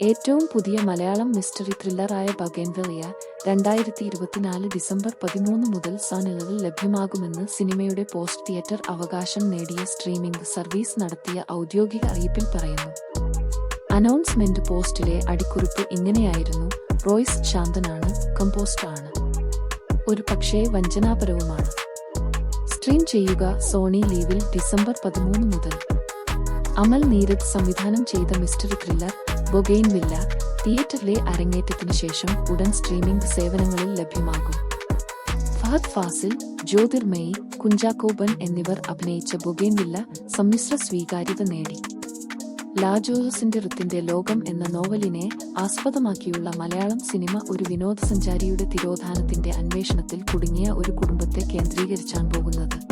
ഏറ്റവും പുതിയ മലയാളം മിസ്റ്ററി ത്രില്ലറായ ബഗേൻവെളിയ രണ്ടായിരത്തി ഇരുപത്തിനാല് ഡിസംബർ പതിമൂന്ന് മുതൽ സോണിലുകൾ ലഭ്യമാകുമെന്ന് സിനിമയുടെ പോസ്റ്റ് തിയേറ്റർ അവകാശം നേടിയ സ്ട്രീമിംഗ് സർവീസ് നടത്തിയ ഔദ്യോഗിക അറിയിപ്പിൽ പറയുന്നു. അനൗൺസ്മെന്റ് പോസ്റ്റിലെ അടിക്കുറിപ്പ് ഇങ്ങനെയായിരുന്നു. റോയ്സ് ശാന്തനാണ് കമ്പോസ്റ്റ് ആണ്. ഒരു പക്ഷേ വഞ്ചനാപരവുമാണ്. സ്ട്രീം ചെയ്യുക സോണി ലീവിൽ ഡിസംബർ പതിമൂന്ന് മുതൽ. അമൽ നീരജ് സംവിധാനം ചെയ്ത മിസ്റ്റർ ത്രില്ലർ ബൊഗെയിൻ വില്ല തിയേറ്ററിലെ അരങ്ങേറ്റത്തിനു ശേഷം ഉടൻ സ്ട്രീമിംഗ് സേവനങ്ങളിൽ ലഭ്യമാകും. ഫഹദ് ഫാസിൽ ജ്യോതിർമയി കുഞ്ചാക്കോബൻ എന്നിവർ അഭിനയിച്ച ബൊഗെയിൻ വില്ല സമ്മിശ്ര സ്വീകാര്യത നേടി. ലാജോസിന്റെ ഋത്തിന്റെ ലോകം എന്ന നോവലിനെ ആസ്പദമാക്കിയുള്ള മലയാളം സിനിമ ഒരു വിനോദസഞ്ചാരിയുടെ തിരോധാനത്തിന്റെ അന്വേഷണത്തിൽ കുടുങ്ങിയ ഒരു കുടുംബത്തെ കേന്ദ്രീകരിച്ചാണ് പോകുന്നത്.